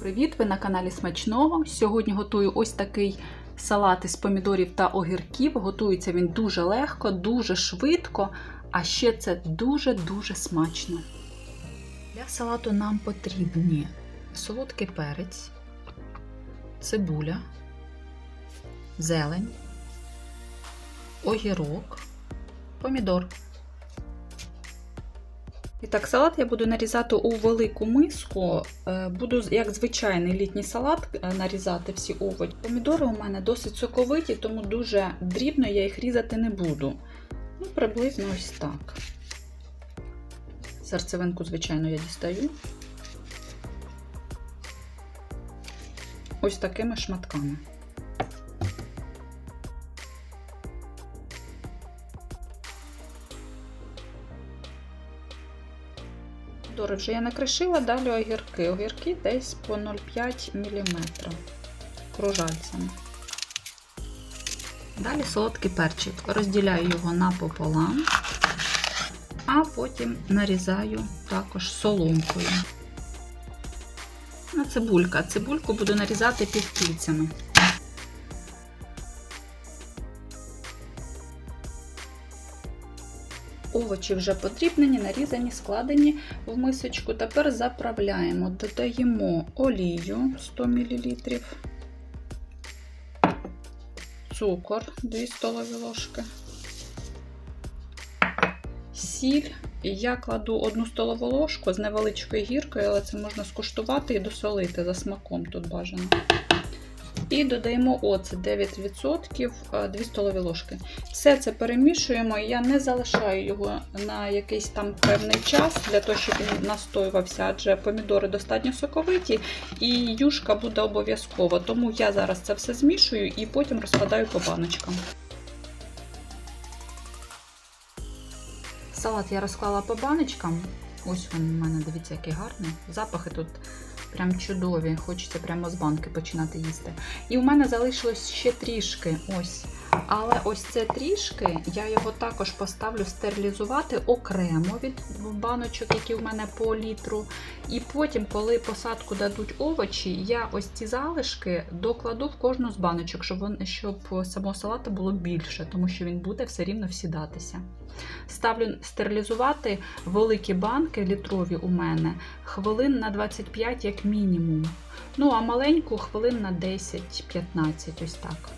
Привіт! Ви на каналі Смачного. Сьогодні готую ось такий салат із помідорів та огірків. Готується він дуже легко, дуже швидко, а ще це дуже-дуже смачно. Для салату нам потрібні солодкий перець, цибуля, зелень, огірок, помідор. І так, салат я буду нарізати у велику миску. Е, Буду, як звичайний літній салат, е, нарізати всі овочі. Помідори у мене досить соковиті, тому дуже дрібно я їх різати не буду. Ну, приблизно ось так. Серцевинку, звичайно, я дістаю. Ось такими шматками. Помідори вже я накришила, далі огірки. Огірки десь по 0,5 мм кружальцями. Далі солодкий перчик. Розділяю його напополам, а потім нарізаю також соломкою. На цибулька. Цибульку буду нарізати півкільцями. Овочі вже подрібнені, нарізані, складені в мисочку. Тепер заправляємо, додаємо олію 100 мл, цукор 2 столові ложки, сіль. Я кладу 1 столову ложку з невеличкою гіркою, але це можна скуштувати і досолити за смаком тут бажано. І додаємо оцет 9%, 2 столові ложки. Все це перемішуємо, я не залишаю його на якийсь там певний час, для того, щоб він настоювався, адже помідори достатньо соковиті, і юшка буде обов'язково. Тому я зараз це все змішую і потім розкладаю по баночкам. Салат я розклала по баночкам. Ось він у мене, дивіться, який гарний. Запахи тут прям чудові. Хочеться прямо з банки починати їсти. І у мене залишилось ще трішки. ось. Але ось це трішки, я його також поставлю стерилізувати окремо від баночок, які в мене по літру. І потім, коли посадку дадуть овочі, я ось ці залишки докладу в кожну з баночок, щоб, вон, щоб самого салату було більше, тому що він буде все рівно всідатися. Ставлю стерилізувати великі банки літрові у мене хвилин на 25 як мінімум. Ну, а маленьку хвилин на 10-15, ось так.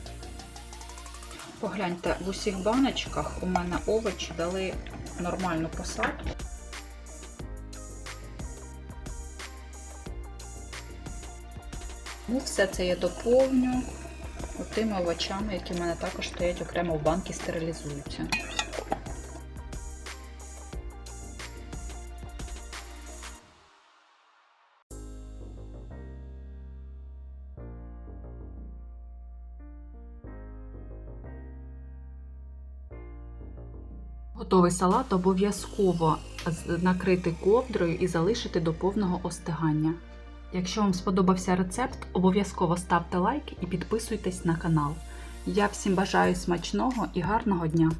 Погляньте, в усіх баночках у мене овочі дали нормальну посадку. Ну, все це я доповню тими овочами, які в мене також стоять окремо в банки, стерилізуються. Готовий салат обов'язково накрити ковдрою і залишити до повного остигання. Якщо вам сподобався рецепт, обов'язково ставте лайк і підписуйтесь на канал. Я всім бажаю смачного і гарного дня!